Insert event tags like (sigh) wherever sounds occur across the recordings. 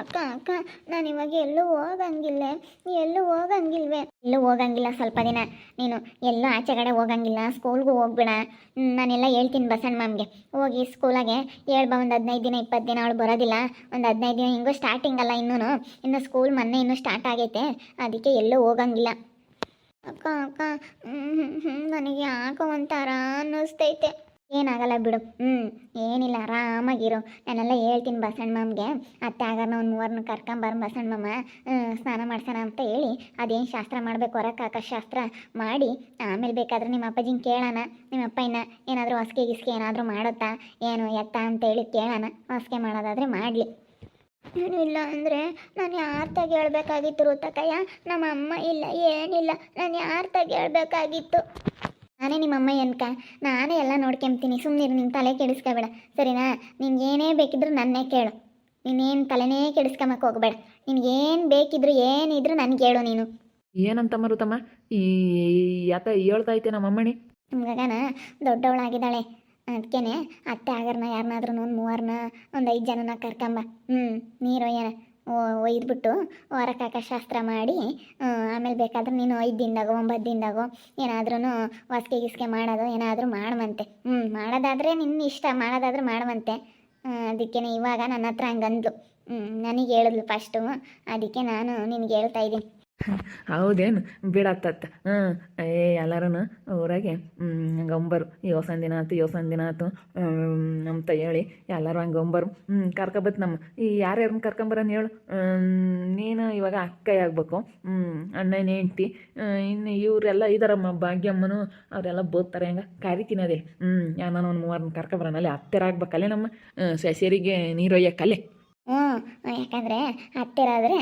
ಅಕ್ಕ ಅಕ್ಕ, ನಾನು ಇವಾಗ ಎಲ್ಲೂ ಹೋಗಂಗಿಲ್ಲ. ಎಲ್ಲೂ ಹೋಗಂಗಿಲ್ವೆ? ಎಲ್ಲೂ ಹೋಗಂಗಿಲ್ಲ ಸ್ವಲ್ಪ ದಿನ. ನೀನು ಎಲ್ಲೂ ಆಚೆ ಕಡೆ ಹೋಗಂಗಿಲ್ಲ, ಸ್ಕೂಲ್ಗೂ ಹೋಗ್ಬೇಡ. ನಾನೆಲ್ಲ ಹೇಳ್ತೀನಿ ಬಸಣ್ಣ ಮ್ಯಾಮ್ಗೆ ಹೋಗಿ ಸ್ಕೂಲಾಗೆ ಹೇಳ್ಬಾ, ಒಂದು ಹದಿನೈದು ದಿನ ಇಪ್ಪತ್ತು ದಿನ ಅವಳು ಬರೋದಿಲ್ಲ. ಒಂದು ಹದಿನೈದು ದಿನ ಹಿಂಗೂ ಸ್ಟಾರ್ಟಿಂಗ್ ಅಲ್ಲ ಇನ್ನೂ ಇನ್ನು ಸ್ಕೂಲ್ ಮೊನ್ನೆ ಇನ್ನೂ ಸ್ಟಾರ್ಟ್ ಆಗೈತೆ. ಅದಕ್ಕೆ ಎಲ್ಲೂ ಹೋಗಂಗಿಲ್ಲ. ಅಕ್ಕ ಅಕ್ಕ ನನಗೆ ಯಾಕೋ ಒಂಥರ ಅನ್ನಿಸ್ತೈತೆ. ಏನಾಗಲ್ಲ ಬಿಡು. ಹ್ಞೂ ಏನಿಲ್ಲ, ಆರಾಮಾಗಿರು. ನಾನೆಲ್ಲ ಹೇಳ್ತೀನಿ ಬಸಣ್ಣ ಮಾಮ್ಗೆ. ಅತ್ತೆ ಆಗೋಣ ಒಂದು ಮೂವರನ್ನ ಕರ್ಕೊಂಬರ್ ಬಸಣ್ಣ ಮಾಮ. ಸ್ನಾನ ಮಾಡ್ಸೋಣ ಅಂತ ಹೇಳಿ ಅದೇನು ಶಾಸ್ತ್ರ ಮಾಡಬೇಕು ಹೊರಕ್ಕೆ ಶಾಸ್ತ್ರ ಮಾಡಿ, ಆಮೇಲೆ ಬೇಕಾದ್ರೆ ನಿಮ್ಮ ಅಪ್ಪಾಜಿನ ಕೇಳೋಣ. ನಿಮ್ಮ ಅಪ್ಪ ಇನ್ನ ಏನಾದರೂ ಹೊಸ್ಕೆ ಗಿಸ್ಕೆ ಏನಾದರೂ ಮಾಡುತ್ತಾ? ಏನು, ಎತ್ತ ಅಂತೇಳಿ ಕೇಳೋಣ. ಹೊಸ್ಕೆ ಮಾಡೋದಾದರೆ ಮಾಡಲಿ. ಏನು ಇಲ್ಲ ಅಂದರೆ ನಾನು ಯಾರ ತಾಗ ಹೇಳ್ಬೇಕಾಗಿತ್ತು ಋತಕಯ್ಯ ನಮ್ಮ ಅಮ್ಮ ಇಲ್ಲ, ಏನಿಲ್ಲ. ನಾನು ಯಾರ ತಾಗ ಹೇಳ್ಬೇಕಾಗಿತ್ತು? ನಾನೇ ನಿಮ್ಮ ಅಮ್ಮ ಅನ್ಕ ನಾನೇ ಎಲ್ಲ ನೋಡ್ಕೊಂತೀನಿ ಸುಮ್ಮನೆ ನಿನ್ನ ತಲೆ ಕೆಡಿಸ್ಕೋಬೇಡ. ಸರಿನಾ? ನಿನ್ಗೆ ಏನೇ ಬೇಕಿದ್ರು ನನ್ನೇ ಕೇಳು. ನೀನೇನು ತಲೆನೇ ಕೆಡಿಸ್ಕೊಂಬಕ್ಕೆ ಹೋಗಬೇಡ. ನಿನ್ಗೇನು ಬೇಕಿದ್ರು ಏನಿದ್ರು ನನಗೆ ಹೇಳು ನೀನು. ಏನಂತ ಮರುತಮ್ಮ? ಈ ಯಾತ ಹೇಳ್ತಾ ಐತೆ ನಮ್ಮ ಅಮ್ಮಣಿ? ನಮ್ಗಗನ ದೊಡ್ಡವಳಾಗಿದ್ದಾಳೆ. ಅದಕ್ಕೇನೆ ಅತ್ತೆ ಆಗರ್ನ ಯಾರನ್ನಾದ್ರೂ ಒಂದು ಮೂವರ್ನ ಒಂದು ಐದು ಜನನ ಕರ್ಕೊಂಬ. ಹ್ಞೂ ನೀರು ಏನ ಒಯ್ದ್ಬಿಟ್ಟು ಹೊರಕಾಕ ಶಾಸ್ತ್ರ ಮಾಡಿ ಆಮೇಲೆ ಬೇಕಾದ್ರೆ ನೀನು ಐದು ದಿನದಾಗೋ, ಒಂಬತ್ತು ದಿನದಾಗೋ ಏನಾದ್ರೂ ಹೊಸ್ಕೆ ಗಿಸ್ಕೆ ಮಾಡೋದು, ಏನಾದರೂ ಮಾಡುವಂತೆ. ಹ್ಞೂ ಮಾಡೋದಾದರೆ ನಿನ್ನ ಇಷ್ಟ, ಮಾಡೋದಾದ್ರೆ ಮಾಡುವಂತೆ. ಅದಕ್ಕೆ ಇವಾಗ ನನ್ನ ಹತ್ರ ಹಂಗಂದ್ಲು. ನನಗೆ ಹೇಳಿದ್ಲು ಫಸ್ಟು ಅದಕ್ಕೆ ನಾನು ನಿನಗೆ ಹೇಳ್ತಾ ಇದ್ದೀನಿ. ಹೌದೇನು? ಬಿಡತ್ತತ್ತ. ಹ್ಞೂ ಏ ಎಲ್ಲರೂ ಊರಾಗೆ ಹಂಗೆ ಒಂಬರು. ಈ ಹೊಸನ್ ದಿನ ಆಯ್ತು ಈ ಹೊಸನ್ ದಿನ ಆಯ್ತು ಅಂತ ಹೇಳಿ ಎಲ್ಲರೂ ಹಂಗೆ ಒಂಬರು. ಹ್ಞೂ ಕರ್ಕೊಬತ್ ನಮ್ಮ. ಈ ಯಾರ್ಯಾರನ್ನ ಕರ್ಕೊಂಬರನ್ ಹೇಳು? ನೀನು ಇವಾಗ ಅಕ್ಕ ಆಗ್ಬೇಕು. ಹ್ಞೂ ಅಣ್ಣನ ಹೆಂಡ್ತಿ ಇನ್ನು ಇವರೆಲ್ಲ ಇದಾರಮ್ಮ ಭಾಗ್ಯಮ್ಮನು, ಅವರೆಲ್ಲ ಬೋದ್ತಾರೆ ಹಂಗೆ? ಕರಿತೀನಿ ಅದೇ ಹ್ಞೂ ಯಾರನ್ನ ಒಂದು ಮೂವರನ್ನ ಕರ್ಕೊಬರನಲ್ಲಿ ಹತ್ತಿರ ಆಗ್ಬೇಕಲ್ಲೇ ನಮ್ಮ ಸಸ್ಯರಿಗೆ ನೀರು ಒಯ್ಯಕ್ಕಲ್ಲೇ ಹ್ಞೂ ಯಾಕಂದರೆ ಹತ್ತಿರಾದರೆ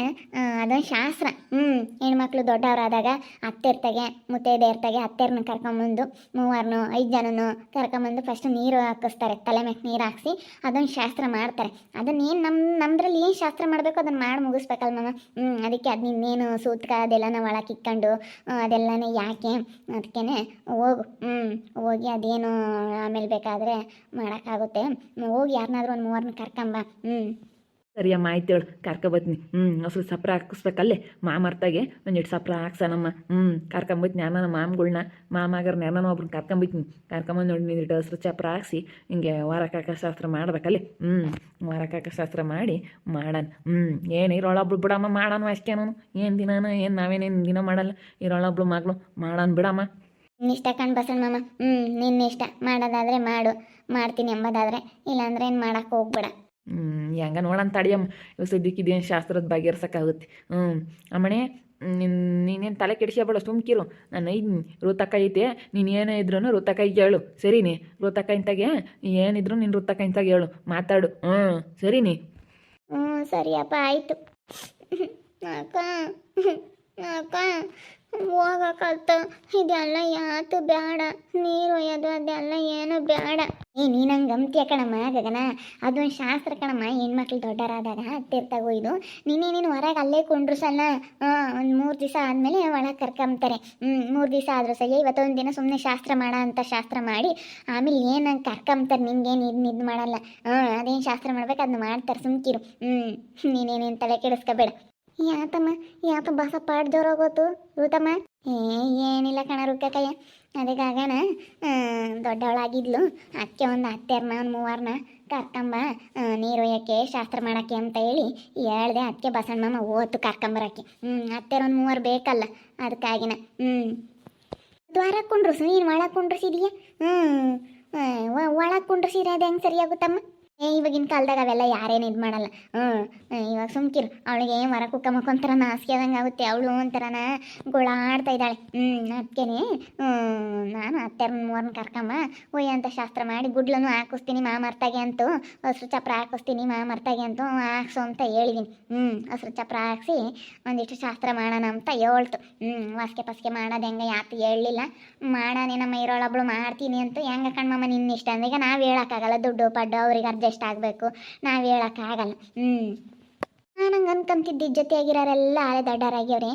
ಅದೊಂದು ಶಾಸ್ತ್ರ. ಹ್ಞೂ, ಹೆಣ್ಮಕ್ಳು ದೊಡ್ಡವರಾದಾಗ ಅತ್ತೆರ್ತಗೆ ಮುತ್ತೈದೆರ್ತಗೆ ಅತ್ತೆರನ್ನ ಕರ್ಕೊಂಬಂದು ಮೂವರನ್ನು ಐದು ಜನನು ಕರ್ಕೊಂಬಂದು ಫಸ್ಟ್ ನೀರು ಹಾಕಿಸ್ತಾರೆ, ತಲೆ ಮೇಲೆ ನೀರು ಹಾಕ್ಸಿ, ಅದೊಂದು ಶಾಸ್ತ್ರ ಮಾಡ್ತಾರೆ. ಅದನ್ನ ಏನು ನಮ್ಮ ನಮ್ಮದ್ರಲ್ಲಿ ಏನು ಶಾಸ್ತ್ರ ಮಾಡಬೇಕು ಅದನ್ನು ಮಾಡಿ ಮುಗಿಸ್ಬೇಕಲ್ಲ ಮಮ್ಮ ಹ್ಞೂ, ಅದಕ್ಕೆ ಅದು ನಿನ್ನೇನು ಸೂತ್ಕ, ಅದೆಲ್ಲನ ಒಳಗೆ ಇಕ್ಕೊಂಡು ಅದೆಲ್ಲನೇ ಯಾಕೆ ಅದಕ್ಕೇ ಹೋಗು. ಹ್ಞೂ, ಹೋಗಿ ಅದೇನು ಆಮೇಲೆ ಬೇಕಾದರೆ ಮಾಡೋಕ್ಕಾಗುತ್ತೆ. ಹೋಗಿ ಯಾರನ್ನಾದ್ರೂ ಒಂದು ಮೂವರನ್ನ ಕರ್ಕೊಂಬ. ಹ್ಞೂ. ಸರಿ ಅಮ್ಮ ಆಯ್ತು ಹೇಳು. ಕರ್ಕೊಬತ್ನಿ. ಹ್ಞೂ ಹಸು ಸಪ್ರ ಹಾಕಿಸ್ಬೇಕಲ್ಲೇ. ಮಾಮರ್ತಾಗೆ ಒಂದಿಟ್ಟು ಸಪ್ರ ಹಾಕ್ಸಣಮ್ಮ ಹ್ಞೂ ಕರ್ಕೊಂಬತ್ನಿ ಯಾರನ್ನ ಮಾಮ್ಗಳ್ನ. ಮಾಮಾಗರ್ ಯಾರನ್ನ ಒಬ್ರು ಕರ್ಕೊಂಬತ್ನಿ. ಕರ್ಕೊಂಬಂದು ನೋಡಿ ನಿಂದಿಟ್ಟು ಹಸ್ರು ಚಪ್ರ ಹಾಕ್ಸಿ, ಹಿಂಗೆ ವಾರಕಾಕ ಶಾಸ್ತ್ರ ಮಾಡ್ಬೇಕಲ್ಲೇ. ಹ್ಞೂ ವಾರಕಾಕ ಶಾಸ್ತ್ರ ಮಾಡಿ ಮಾಡೋಣ ಹ್ಞೂ ಏನು ಇರೋಳೊಬ್ಳು ಬಿಡಮ್ಮ ಮಾಡೋಣ ನಾನು ಏನು ದಿನಾನ, ಏನು ನಾವೇನೇನು ದಿನ ಮಾಡಲ್ಲ. ಇರೋಳೊಬ್ಳು ಮಗಳು ಮಾಡೋಣ ಬಿಡಮ್ಮ. ನಿನ್ನಿಷ್ಟ ಕಣ್ ಬಸಣ್ಣ ಮಾಮ. ಹ್ಞೂ ನಿನ್ನಿಷ್ಟ ಮಾಡೋದಾದರೆ ಮಾಡು. ಮಾಡ್ತೀನಿ ಎಂಬುದಾದರೆ. ಇಲ್ಲಾಂದ್ರೆ ಏನು ಮಾಡೋಕ್ಕೆ ಹೋಗ್ಬೇಡ. ಹೆಂಗ ನೋಡೋಣ ತಡಿಯಮ್ಮ ಇವ್ ಸದ್ಯಕ್ಕಿದೇನು ಶಾಸ್ತ್ರದ ಬಗೆಹರ್ಸಕ್ಕಾಗುತ್ತೆ. ಹ್ಞೂ ಅಮ್ಮಣೆ ನಿನ್, ನೀನೇನು ತಲೆ ಕೆಡಿಸ್ಕೊಬೇಡ ಸುಮ್ಕಿರು ನಾನು ಐದು ಋತಕ್ಕ ಐತೆ, ನೀನು ಏನೇ ಇದ್ರೂ ಋತಕ್ಕ ಹೇಳು ಸರಿನಿ? ಋತಕ ಇಂತಾಗೆ ಏನಿದ್ರು ನೀನು ಋತಕ ಇಂತಾಗ ಹೇಳು. ಮಾತಾಡು. ಹ್ಞೂ ಸರಿನಿ? ಹ್ಞೂ ಸರಿಯಪ್ಪ, ಆಯಿತು. ಅಕ್ಕ ಹೋಗಕ್ಕಲ್ತ ಇದೆಲ್ಲ ಯಾತು ಬೇಡ ನೀರು ಒಯ್ಯೋದು ಅದೆಲ್ಲ ಏನು ಬೇಡ ಏ ನೀನು ಹಂಗೆ ಕಣಮ್ಮ, ಗಗನ. ಅದೊಂದು ಶಾಸ್ತ್ರ ಕಣಮ್ಮ, ಹೆಣ್ಮಕ್ಳು ದೊಡ್ಡರಾದಾಗ. ಹತ್ತಿರ್ತಾಗ ಒಯ್ದು ನೀನೇ ನೀನು ಹೊರಗೆ ಅಲ್ಲೇ ಕೊಂಡ್ರು ಸಲ ಒಂದು ಮೂರು ದಿವಸ ಆದಮೇಲೆ ಒಳಗೆ ಕರ್ಕೊಂತಾರೆ ಹ್ಞೂ ಮೂರು ದಿವಸ ಆದರೂ ಸರಿ. ಇವತ್ತೊಂದು ದಿನ ಸುಮ್ಮನೆ ಶಾಸ್ತ್ರ ಮಾಡ ಅಂತ ಶಾಸ್ತ್ರ ಮಾಡಿ. ಆಮೇಲೆ ಏನು ಕರ್ಕೊಂತಾರೆ ನಿಂಗೇನು ಇದು ಇದು ಮಾಡಲ್ಲ. ಹಾಂ ಅದೇನು ಶಾಸ್ತ್ರ ಮಾಡ್ಬೇಕು? ಅದನ್ನ ಮಾಡ್ತಾರೆ. ಸುಮ್ಕಿರು. ಹ್ಞೂ ನೀನೇನೇನು ತಲೆ ಕೆಡಿಸ್ಕೋಬೇಡ. ಯಾತಮ್ಮ, ಯಾಪ ಬಸ ಪಾಡ್ ಜೋರೋಗೋತು ಋತಮ್ಮ ಏ, ಏನಿಲ್ಲ ಕಣ ರುಕ್ಕಯ್ಯ ಅದಕ್ಕಾಗಣ ದೊಡ್ಡವಳಾಗಿದ್ಲು. ಅಕ್ಕೆ ಒಂದು ಹತ್ತೆರ್ನ ಒಂದು ಮೂವರ್ನ ಕರ್ಕಂಬ ನೀರು ಒಯ್ಯಕ್ಕೆ, ಶಾಸ್ತ್ರ ಮಾಡಕ್ಕೆ ಅಂತ ಹೇಳಿ ಹೇಳ್ದೆ ಅದಕ್ಕೆ ಬಸಣ್ಣಮ್ಮ ಓತು ಕರ್ಕಂಬರಕ್ಕೆ ಹ್ಞೂ ಹತ್ತೆರ ಒಂದು ಮೂವರು ಬೇಕಲ್ಲ ಅದಕ್ಕಾಗಿನ ಹ್ಞೂ ದ್ವಾರ ಕುಂಡ್ರಸು ನೀನು ಒಳಗೆ ಕುಂಡ್ರಸಿದೀಯ? ಹ್ಞೂ ಒಳಗೆ ಕುಂಡ್ರಸಿದ್ರೆ ಅದು ಹೆಂಗೆ ಸರಿಯಾಗುತ್ತಮ್ಮ? ಏ, ಇವಾಗಿನ ಕಾಲದಾಗ ಅವೆಲ್ಲ ಯಾರೇನು ಇದು ಮಾಡಲ್ಲ. ಹ್ಞೂ ಇವಾಗ ಸುಮ್ಕಿರು. ಅವಳಿಗೆ ಮರ ಕುಕ್ಕ ಮಕ್ಕೊಂಥರ ನಾಸಿಕೆ ಆದಂಗೆ ಆಗುತ್ತೆ. ಅವಳು ಒಂಥರನ ಗೋಳಾಡ್ತಾ ಇದ್ದಾಳೆ. ಹ್ಞೂ ಅದಕ್ಕೇನೆ ನಾನು ಅತ್ತೆರ ಮೂರನ್ನ ಕರ್ಕಮ್ಮ ಒಯ್ಯ ಅಂತ ಶಾಸ್ತ್ರ ಮಾಡಿ ಗುಡ್ಲನ್ನು ಹಾಕಿಸ್ತೀನಿ ಮಾ ಮರ್ತಾಗೆ ಅಂತೂ, ಹಸ್ರು ಚಪ್ರ ಹಾಕಿಸ್ತೀನಿ ಮಾ ಮರ್ತಾಗೆ ಅಂತೂ ಹಾಕ್ಸು ಅಂತ ಹೇಳಿದ್ದೀನಿ ಹ್ಞೂ, ಹಸ್ರು ಚಪ್ರ ಹಾಕ್ಸಿ ಒಂದಿಷ್ಟು ಶಾಸ್ತ್ರ ಮಾಡೋಣ ಅಂತ ಹೇಳ್ತು. ಹ್ಞೂ, ವಾಸ್ಕೆ ಪಸ್ಕೆ ಮಾಡೋದು ಹೆಂಗೆ ಯಾತು ಹೇಳಲಿಲ್ಲ. ಮಾಡಾನೆ ನಮ್ಮ ಇರೋಳೊಬ್ಳು ಮಾಡ್ತೀನಿ ಅಂತ ಹೆಂಗೆ ಕಣ್ಮಮ್ಮ ನಿನ್ನ ಇಷ್ಟ ಅಂದ್ರೆ ಈಗ ನಾವು ಹೇಳೋಕ್ಕಾಗಲ್ಲ. ದುಡ್ಡು ಪಡ್ಡು, ಅವ್ರಿಗೆ ಅಡ್ಜಸ್ಟ್ ಆಗಬೇಕು ನಾವು ಹೇಳೋಕ್ಕಾಗಲ್ಲ ಹ್ಞೂ ನಾನು ಹಂಗೆ ಅನ್ಕೊಂತಿದ್ದ ಜೊತೆಯಾಗಿರೋರೆಲ್ಲ ಆಲೆ ದೊಡ್ಡರಾಗ್ಯವ್ರೆ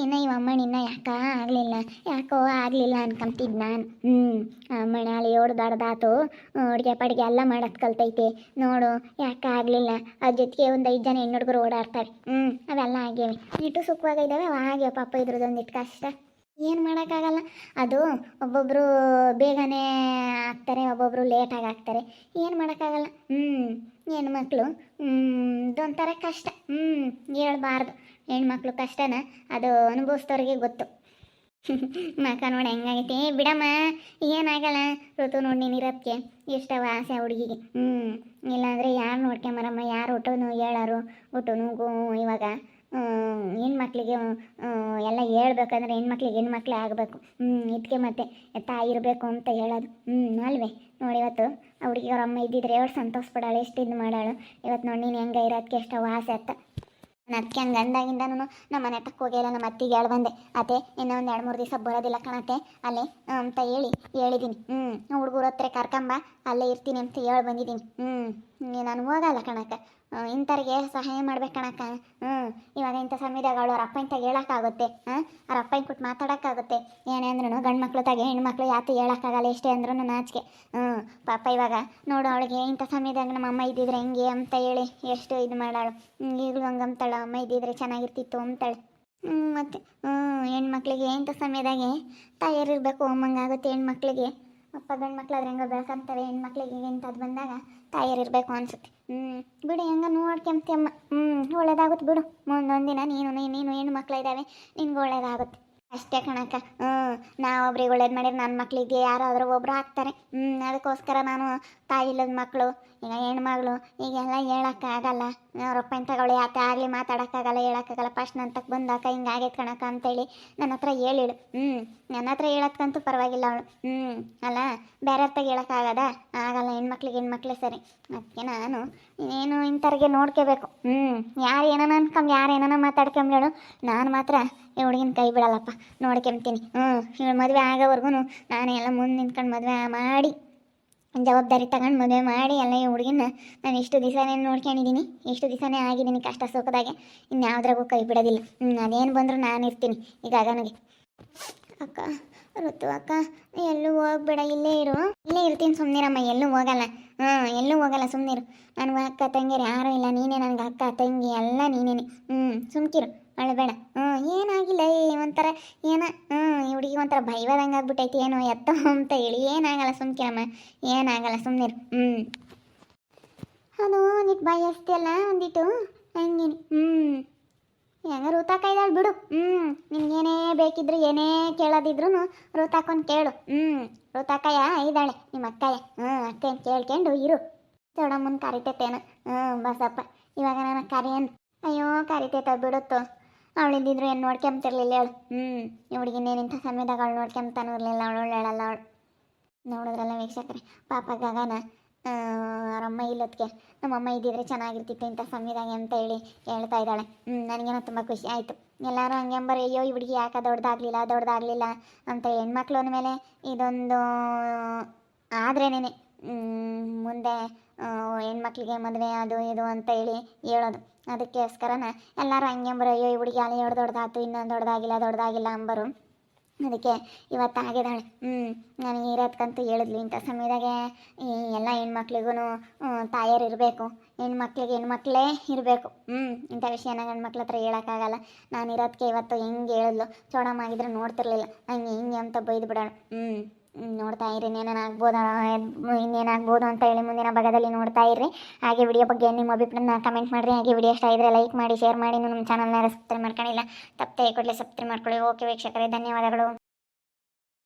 ಇನ್ನು ಇವ ಅಮ್ಮಣ್ಣ ಇನ್ನ ಯಾಕ ಆಗಲಿಲ್ಲ? ಯಾಕೋ ಆಗಲಿಲ್ಲ ಅನ್ಕೊಂತಿದ್ದು ನಾನು. ಹ್ಞೂ ಅಮ್ಮಣ್ಣ ಅಲ್ಲಿ ಏಳು ದೊಡ್ಡದಾತು ಅಡುಗೆ ಪಡಿಗೆ ಎಲ್ಲ ಮಾಡೋದು ಕಲ್ತೈತೆ. ನೋಡು, ಯಾಕೆ ಆಗಲಿಲ್ಲ? ಅದ್ರ ಜೊತೆಗೆ ಒಂದು ಐದು ಜನ ಹೆಣ್ಣು ಹುಡುಗರು ಓಡಾಡ್ತಾರೆ. ಹ್ಞೂ ಅವೆಲ್ಲ ಆಗ್ಯವೆ. ಇಟ್ಟು ಸುಖವಾಗಿದ್ದಾವೆ ಅವ ಆಗ್ಯಾವ ಪಾಪ ಇದ್ರದ್ದೊಂದಿಟ್ಟು ಕಷ್ಟ ಏನು ಮಾಡೋಕ್ಕಾಗಲ್ಲ. ಅದು ಒಬ್ಬೊಬ್ಬರು ಬೇಗನೆ ಆಗ್ತಾರೆ ಒಬ್ಬೊಬ್ಬರು ಲೇಟಾಗಿ ಆಗ್ತಾರೆ ಏನು ಮಾಡೋಕ್ಕಾಗಲ್ಲ. ಹ್ಞೂ ಹೆಣ್ಮಕ್ಳು ಇದೊಂಥರ ಕಷ್ಟ. ಹ್ಞೂ ಹೇಳ್ಬಾರ್ದು. ಹೆಣ್ಮಕ್ಳು ಕಷ್ಟನ ಅದು ಅನುಭವಿಸ್ತವ್ರಿಗೆ ಗೊತ್ತು. (laughs) ಮಕ ನೋಡಿ ಹೆಂಗಾಗೈತಿ. ಏ ಬಿಡಮ್ಮ, ಏನಾಗಲ್ಲ. ಋತು ನೋಡಿ ನೀನು ಇರೋದಕ್ಕೆ ಎಷ್ಟವ ಆಸೆ ಹುಡುಗಿಗೆ. ಹ್ಞೂ ಇಲ್ಲಾಂದರೆ ಯಾರು ನೋಡ್ಕೊಂಬರಮ್ಮ ಯಾರು ಊಟನು ಹೇಳಾರು? ಊಟನು ಇವಾಗ. ಹೆಣ್ಮಕ್ಳಿಗೆ ಎಲ್ಲ ಹೇಳ್ಬೇಕಂದ್ರೆ ಹೆಣ್ಮಕ್ಳಿಗೆ ಹೆಣ್ಮಕ್ಳೇ ಆಗಬೇಕು. ಇದಕ್ಕೆ ಮತ್ತೆ ತಾಯಿ ಇರಬೇಕು ಅಂತ ಹೇಳೋದು. ಹ್ಞೂ ಅಲ್ವೇ? ನೋಡಿ ಇವತ್ತು ಆ ಹುಡುಗಿ ಅವ್ರ ಅಮ್ಮ ಇದ್ದಿದ್ರೆ ಅವ್ರು ಸಂತೋಷ ಪಡಾಳು ಎಷ್ಟು ಇದು ಮಾಡಾಳು. ಇವತ್ತು ನೋಡಿ ನೀನು ಹೆಂಗೆ ಇರೋದಕ್ಕೆ ಎಷ್ಟು ಆಸೆ ಅತ್ತ. ನಾನು ಅದಕ್ಕೆ ಹಂಗೆ ಅಂದಾಗಿಂದನೂ ನಮ್ಮ ಮನೆ ತಕ್ಕ ಹೋಗಿಲ್ಲ ನಮ್ಮ ಅತ್ತಿಗೆ ಹೇಳಿ ಬಂದೆ, ಅತ್ತೆ, ಇನ್ನೂ ಒಂದು ಎರಡು ಮೂರು ದಿವಸ ಬರೋದಿಲ್ಲ ಕಣತ್ತೆ, ಅಲ್ಲೇ ಅಂತ ಹೇಳಿ ಹೇಳಿದ್ದೀನಿ ಹ್ಞೂ ಹುಡುಗರ ಹತ್ರ ಕರ್ಕೊಂಬ, ಅಲ್ಲೇ ಇರ್ತೀನಿ ಅಂತ ಹೇಳಿ ಬಂದಿದ್ದೀನಿ ಹ್ಞೂ ನಾನು ಹೋಗಲ್ಲ ಕಣಕ್ಕ. ಇಂಥವ್ರಿಗೆ ಸಹಾಯ ಮಾಡ್ಬೇಕು ಕಣಕ್ಕ. ಹ್ಞೂ ಇವಾಗ ಇಂಥ ಸಮಯದಾಗ ಅವ್ರ ಅಪ್ಪ ಇಂತ ಹೇಳೋಕ್ಕಾಗುತ್ತೆ. ಹಾಂ ಅವ್ರ ಅಪ್ಪ ಕೊಟ್ಟು ಮಾತಾಡೋಕ್ಕಾಗುತ್ತೆ. ಏನೇ ಅಂದ್ರೂ ಗಂಡು ಮಕ್ಳು ತಾಗೆ ಹೆಣ್ಮಕ್ಳು ಯಾತು ಹೇಳೋಕ್ಕಾಗಲ್ಲ ಎಷ್ಟೇ ಅಂದ್ರೂ ನಾಚಿಕೆ. ಹ್ಞೂ ಪಾಪ ಇವಾಗ ನೋಡು ಅವಳಿಗೆ ಇಂಥ ಸಮಯದಾಗ ನಮ್ಮ ಅಮ್ಮ ಇದ್ದಿದ್ರೆ ಹೆಂಗೆ ಅಂತ ಹೇಳಿ ಎಷ್ಟು ಇದು ಮಾಡಾಳು ಈಗಲೂ ಹಂಗೆ ಅಂತಾಳೆ ಅಮ್ಮ ಇದ್ದಿದ್ರೆ ಚೆನ್ನಾಗಿರ್ತಿತ್ತು ಅಂತಾಳೆ ಹ್ಞೂ ಮತ್ತು ಹ್ಞೂ ಹೆಣ್ಮಕ್ಳಿಗೆ ಇಂಥ ಸಮಯದಾಗೆ ತಾಯರಿರಬೇಕು, ಅಮ್ಮಂಗಾಗುತ್ತೆ ಹೆಣ್ಮಕ್ಳಿಗೆ. ಅಪ್ಪ ಗಂಡು ಅದ್ರ ಹೆಂಗೋ ಬೆಳ್ಕೊಂತವೆ ಹೆಣ್ಮಕ್ಳಿಗೆ ಇಂಥದ್ದು ಬಂದಾಗ ತಾಯರಿರಬೇಕು ಅನ್ಸುತ್ತೆ. ಹ್ಞೂ ಬಿಡು ಹೆಂಗ ನೋಡ್ಕೊಂತೀಯಮ್ಮ ಹ್ಞೂ ಒಳ್ಳೇದಾಗುತ್ತೆ ಬಿಡು. ಮುಂದೊಂದು ದಿನ ನೀನು ನೀನು ಹೆಣ್ಣು ಮಕ್ಳು ಇದ್ದಾವೆ ನಿನ್ಗೆ ಒಳ್ಳೇದಾಗುತ್ತೆ. ಅಷ್ಟೇ ಕಣಕ್ಕ. ಹ್ಞೂ ನಾವು ಒಬ್ರಿಗೆ ಒಳ್ಳೇದು ಮಾಡಿದ್ರೆ ನನ್ನ ಮಕ್ಕಳಿಗೆ ಯಾರಾದರೂ ಒಬ್ರು ಹಾಕ್ತಾರೆ ಹ್ಞೂ ಅದಕ್ಕೋಸ್ಕರ ನಾನು ತಾಯಿ ಇಲ್ಲದ ಮಕ್ಕಳು ಈಗ ಹೆಣ್ಮಗಳು, ಈಗೆಲ್ಲ ಹೇಳೋಕ್ಕಾಗಲ್ಲ. ಅವ್ರಪ್ಪ ತಗೊಳ್ಳಿ ಯಾಕೆ ಆಗಲಿ ಮಾತಾಡೋಕ್ಕಾಗಲ್ಲ, ಹೇಳೋಕ್ಕಾಗಲ್ಲ. ಫಸ್ಟ್ ನನ್ನ ತಕ್ಕ ಬಂದಾಕ ಹಿಂಗೆ ಆಗೈತೆ ಕಣಕ ಅಂತೇಳಿ ನನ್ನ ಹತ್ರ ಹೇಳಿಳು. ಹ್ಞೂ ನನ್ನ ಹತ್ರ ಹೇಳೋಕ್ಕಂತೂ ಪರವಾಗಿಲ್ಲ ಅವಳು. ಹ್ಞೂ ಅಲ್ಲ ಬೇರೆ ಹತ್ತಾಗ ಹೇಳೋಕ್ಕಾಗದ? ಆಗಲ್ಲ, ಹೆಣ್ಮಕ್ಳಿಗೆ ಹೆಣ್ಮಕ್ಳೇ ಸರಿ. ಅದಕ್ಕೆ ನಾನು ಏನು ಇಂಥವ್ರಿಗೆ ನೋಡ್ಕೋಬೇಕು. ಹ್ಞೂ ಯಾರು ಏನೋ ಅನ್ಕೊಂಬ ಯಾರು ಏನೋ ಮಾತಾಡ್ಕೊಂಬೇಳು ನಾನು ಮಾತ್ರ ಈ ಹುಡುಗಿನ ಕೈ ಬಿಡಲ್ಲಪ್ಪ ನೋಡ್ಕೊಂತೀನಿ ಹ್ಞೂ ಇವಳು ಮದುವೆ ಆಗೋವರೆಗೂ ನಾನು ಎಲ್ಲ ಮುಂದೆ ನಿಂತ್ಕೊಂಡು ಮದುವೆ ಮಾಡಿ ಜವಾಬ್ದಾರಿ ತಗೊಂಡು ಮದುವೆ ಮಾಡಿ ಎಲ್ಲ ಈ ಹುಡುಗಿನ ನಾನು ಇಷ್ಟು ದಿವಸನೇ ನೋಡ್ಕೊಂಡಿದ್ದೀನಿ ಇಷ್ಟು ದಿವಸನೇ ಆಗಿದ್ದೀನಿ ಕಷ್ಟ ಸುಖದಾಗೆ ಇನ್ಯಾವುದ್ರಾಗೂ ಕೈ ಬಿಡೋದಿಲ್ಲ. ಅದೇನು ಬಂದರೂ ನಾನು ಇರ್ತೀನಿ. ಈಗ ನನಗೆ ಅಕ್ಕ, ಋತು ಅಕ್ಕ, ಎಲ್ಲೂ ಹೋಗ್ಬೇಡ, ಇಲ್ಲೇ ಇರು. ಇಲ್ಲೇ ಇರ್ತೀನಿ ಸುಮ್ಮನಿರಮ್ಮ ಎಲ್ಲೂ ಹೋಗಲ್ಲ. ಹಾಂ, ಎಲ್ಲೂ ಹೋಗಲ್ಲ ಸುಮ್ಮನಿರು ನನಗೆ ಅಕ್ಕ ತಂಗಿರು ಯಾರೂ ಇಲ್ಲ, ನೀನೇ ನನಗೆ ಅಕ್ಕ, ತಂಗಿ, ಎಲ್ಲ ನೀನೇನೆ. ಹ್ಞೂ ಸುಮ್ಕಿರು. ಅಳಬೇಡ ಹ್ಞೂ ಏನಾಗಿಲ್ಲ ಒಂಥರ ಏನ ಹ್ಞೂ ಈ ಹುಡುಗಿ ಒಂಥರ ಭಯವಾದಂಗೆ ಆಗ್ಬಿಟ್ಟೈತಿ ಏನೋ ಎತ್ತ ಅಂತ ಹೇಳಿ. ಏನಾಗಲ್ಲ ಸುಮ್ಕಿರಮ್ಮ ಏನಾಗಲ್ಲ ಸುಮ್ಮನಿರು ಹ್ಞೂ ಅದು ಒಂದಿಟ್ಟು ಬಾಯಿ ಅಷ್ಟೆಲ್ಲ ಒಂದಿಟ್ಟು ಹಂಗೇನೆ? ಹ್ಞೂ ಹೆಂಗ ರೂತಾಕ ಇದ್ದಾಳೆ ಬಿಡು. ಹ್ಞೂ ನಿನ್ಗೇನೇ ಬೇಕಿದ್ರು ಏನೇ ಕೇಳೋದಿದ್ರು ಋತಾಕೊಂದು ಕೇಳು. ಹ್ಞೂ ರೂತಾಕಯ್ಯ ಇದ್ದಾಳೆ. ನಿಮ್ಮ ಅಕ್ಕಯ್ಯ. ಹ್ಞೂ ಅಕ್ಕೇನು ಕೇಳ್ಕೊಂಡು ಇರು. ಮುಂದೆ ಕರಿತೈತೇನು. ಹ್ಞೂ ಬಸಪ್ಪ. ಇವಾಗ ನಾನು ಕರಿಯನ್. ಅಯ್ಯೋ, ಕರಿತೈತ ಬಿಡುತ್ತು. ಅವಳಿದ್ದಿದ್ರು ಏನು ನೋಡ್ಕೊಂತಿರ್ಲಿಲ್ಲ ಹೇಳು ಹ್ಞೂ ಈ ಹುಡುಗಿನೇನು ಇಂಥ ಸಮಯದಾಗ ಅವಳು ನೋಡ್ಕೊಂತಾನೂ ಇರಲಿಲ್ಲ ಅವಳು ಹೇಳಲ್ಲ ಅವಳು. ನೋಡಿದ್ರಲ್ಲ ವೀಕ್ಷಕರೆ. ಪಾಪ ಗಗನ ಅವರಮ್ಮ ಇಲ್ಲೊತ್ತಿಗೆ ನಮ್ಮಮ್ಮ ಇದ್ದಿದ್ರೆ ಚೆನ್ನಾಗಿರ್ತಿತ್ತು ಇಂಥ ಸಮಯದಾಗ ಅಂತ ಹೇಳಿ ಹೇಳ್ತಾ ಇದ್ದಾಳೆ. ಹ್ಞೂ ನನಗೇನೋ ತುಂಬ ಖುಷಿ ಆಯಿತು. ಎಲ್ಲರೂ ಹಂಗೆ ಅಂಬರು ಅಯ್ಯೋ ಈ ಹುಡುಗಿ ಯಾಕೆ ದೊಡ್ಡದಾಗಲಿಲ್ಲ ದೊಡ್ಡದಾಗಲಿಲ್ಲ ಅಂತ ಹೆಣ್ಮಕ್ಳು ಅಂದಮೇಲೆ ಇದೊಂದು ಆದ್ರೇನೆ ಮುಂದೆ ಹೆಣ್ಮಕ್ಳಿಗೆ ಮದುವೆ ಅದು ಇದು ಅಂತ ಹೇಳಿ ಹೇಳೋದು. ಅದಕ್ಕೋಸ್ಕರನ ಎಲ್ಲರೂ ಹಂಗೆ ಅಂಬರು ಅಯ್ಯೋ, ಈ ಹುಡುಗಿ ಅಲ್ಲಿ ಎರಡು ದೊಡ್ಡದಾಯ್ತು ಇನ್ನೊಂದು ದೊಡ್ಡದಾಗಿಲ್ಲ ದೊಡ್ಡದಾಗಿಲ್ಲ ಅಂಬರು. ಅದಕ್ಕೆ ಇವತ್ತು ಆಗಿದ್ದಾಳೆ. ಹ್ಞೂ ನನಗೆ ಇರೋದ್ಕಂತೂ ಹೇಳಿದ್ಲು, ಇಂಥ ಸಮಯದಾಗೆ ಈ ಎಲ್ಲ ಹೆಣ್ಮಕ್ಳಿಗೂ ತಾಯರು ಇರಬೇಕು. ಹೆಣ್ಮಕ್ಳಿಗೆ ಹೆಣ್ಮಕ್ಳೇ ಇರಬೇಕು. ಹ್ಞೂ ಇಂಥ ವಿಷಯನ ಗಂಡ್ಮಕ್ಳ ಹತ್ರ ಹೇಳೋಕ್ಕಾಗಲ್ಲ. ನಾನು ಇರೋದಕ್ಕೆ ಇವತ್ತು ಹೆಂಗೆ ಹೇಳಿದ್ಲು ಚೋಡಮ್ಮ ಆಗಿದ್ರೆ ನೋಡ್ತಿರ್ಲಿಲ್ಲ. ಹಂಗೆ ಹಿಂಗೆ ಅಂತ ಬೈದು ಬಿಡೋಣ. ಹ್ಞೂ ನೋಡ್ತಾ ಇರಿ ಇನ್ನೇನಾಗ್ಬೋದು ಇನ್ನೇನಾಗ್ಬೋದು ಅಂತ ಹೇಳಿ ಮುಂದಿನ ಭಾಗದಲ್ಲಿ ನೋಡ್ತಾ ಇರಿ ಹಾಗೆ ವಿಡಿಯೋ ಬಗ್ಗೆ ನಿಮ್ಮ ಅಭಿಪ್ರಾಯನ ಕಮೆಂಟ್ ಮಾಡಿರಿ. ಹಾಗೆ ವಿಡಿಯೋ ಇಷ್ಟ ಇದ್ರೆ ಲೈಕ್ ಮಾಡಿ ಶೇರ್ ಮಾಡಿ. ನಮ್ಮ ಚಾನಲ್ನ ಸಬ್ಸ್ಕ್ರೈಬ್ ಮಾಡ್ಕೊಂಡಿಲ್ಲ, ತಪ್ಪದೆ ಕೊಡಲಿ ಸಬ್ಸ್ಕ್ರೈಬ್ ಮಾಡ್ಕೊಳ್ಳಿ. ಓಕೆ ವೀಕ್ಷಕರೇ, ಧನ್ಯವಾದಗಳು.